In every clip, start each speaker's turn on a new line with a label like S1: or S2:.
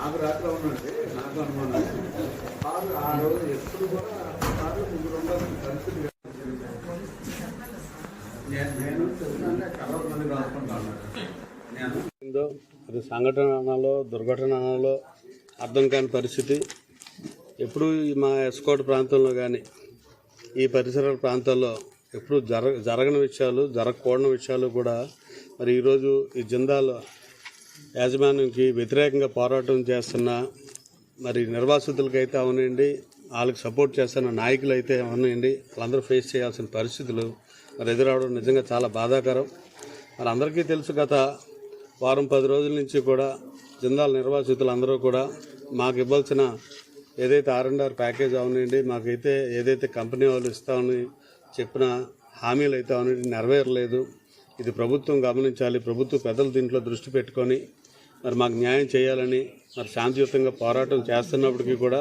S1: నాకు రాత్రి ఉన్నది నాకు అనుమానం. కాదు ఆ రోజు ఎప్పుడు కూడా కారు ముగ్గురు కలిసి నేను నేను రాసుకుంటాను నేను
S2: అది సంఘటనలో దుర్ఘటనలో అర్థం కాని పరిస్థితి. ఎప్పుడు మా ఎస్కోట్ ప్రాంతంలో కానీ ఈ పరిసర ప్రాంతాల్లో ఎప్పుడు జరగ జరగని విషయాలు జరగకూడని విషయాలు కూడా మరి ఈరోజు ఈ జిందాలో యాజమాన్యంకి వ్యతిరేకంగా పోరాటం చేస్తున్న మరి నిర్వాసితులకైతే అవనండి వాళ్ళకి సపోర్ట్ చేస్తున్న నాయకులు అయితే అవనండి. వాళ్ళందరూ ఫేస్ చేయాల్సిన పరిస్థితులు మరి ఎదురవడం నిజంగా చాలా బాధాకరం. మరి అందరికీ తెలుసు గత వారం పది రోజుల నుంచి కూడా జిందాల్ నిర్వాసితులు అందరూ కూడా మాకు ఇవ్వాల్సిన ఏదైతే ఆర్ అండ్ ఆర్ ప్యాకేజ్ అవునండి మాకైతే ఏదైతే కంపెనీ వాళ్ళు ఇస్తామని చెప్పిన హామీలు అయితే అవునండి నెరవేరలేదు. ఇది ప్రభుత్వం గమనించాలి. ప్రభుత్వ పెద్దలు దీంట్లో దృష్టి పెట్టుకొని మరి మాకు న్యాయం చేయాలని మరి శాంతియుతంగా పోరాటం చేస్తున్నప్పటికీ కూడా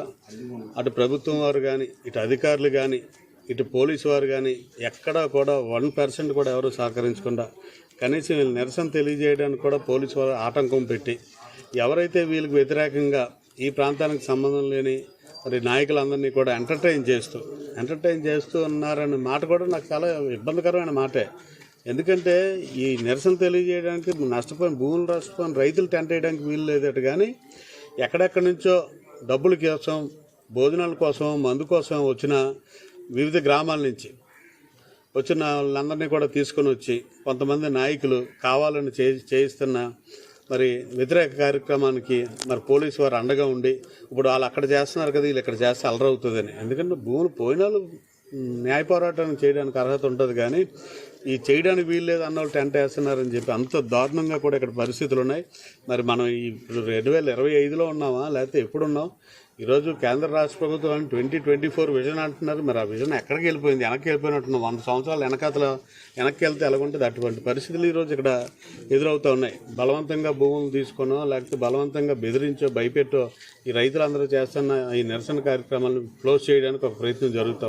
S2: అటు ప్రభుత్వం వారు కానీ ఇటు అధికారులు కానీ ఇటు పోలీసు వారు కానీ ఎక్కడా కూడా వన్ పర్సెంట్ కూడా ఎవరు సహకరించకుండా కనీసం వీళ్ళు నిరసన తెలియజేయడానికి కూడా పోలీసు వారు ఆటంకం పెట్టి ఎవరైతే వీళ్ళకి వ్యతిరేకంగా ఈ ప్రాంతానికి సంబంధం లేని మరి నాయకులందరినీ కూడా ఎంటర్టైన్ చేస్తూ ఎంటర్టైన్ చేస్తూ ఉన్నారనే మాట కూడా నాకు చాలా ఇబ్బందికరమైన మాటే. ఎందుకంటే ఈ నిరసన తెలియజేయడానికి నష్టపోయిన భూములు నష్టపోయిన రైతులు టెంట్ వేయడానికి వీలు లేదట కానీ ఎక్కడెక్కడి నుంచో డబ్బుల కోసం భోజనాల కోసం మందు కోసం వచ్చిన వివిధ గ్రామాల నుంచి వచ్చిన వాళ్ళందరినీ కూడా తీసుకొని వచ్చి కొంతమంది నాయకులు కావాలని చే చేయిస్తున్న మరి వ్యతిరేక కార్యక్రమానికి మరి పోలీసు వారు అండగా ఉండి ఇప్పుడు వాళ్ళు అక్కడ చేస్తున్నారు కదా వీళ్ళు ఇక్కడ చేస్తే అలరవుతుందని ఎందుకంటే భూములు పోయిన వాళ్ళు న్యాయ పోరాటం చేయడానికి అర్హత ఉంటుంది కానీ ఈ చేయడానికి వీల్లేదు అన్న వాళ్ళు టెంట్ వేస్తున్నారని చెప్పి అంత దారుణంగా కూడా ఇక్కడ పరిస్థితులు ఉన్నాయి. మరి మనం ఈ ఇప్పుడు రెండు వేల ఇరవై ఐదులో ఉన్నామా? లేకపోతే ఎప్పుడు ఉన్నాం ఈరోజు కేంద్ర రాష్ట్ర ప్రభుత్వం ట్వంటీ ట్వంటీ ఫోర్ విజన్ అంటున్నారు. మరి ఆ విజన్ ఎక్కడికి వెళ్ళిపోయింది? వెనక్కి వెళ్ళిపోయినట్టున్నాం. వంద సంవత్సరాలు వెనకాతల వెనక్కి వెళ్తే ఎలాగుంటుంది? అటువంటి పరిస్థితులు ఈరోజు ఇక్కడ ఎదురవుతూ ఉన్నాయి. బలవంతంగా భూములు తీసుకునో లేకపోతే బలవంతంగా బెదిరించో భయపెట్టో ఈ రైతులందరూ చేస్తున్న ఈ నిరసన కార్యక్రమాలను క్లోజ్ చేయడానికి ఒక ప్రయత్నం జరుగుతుంది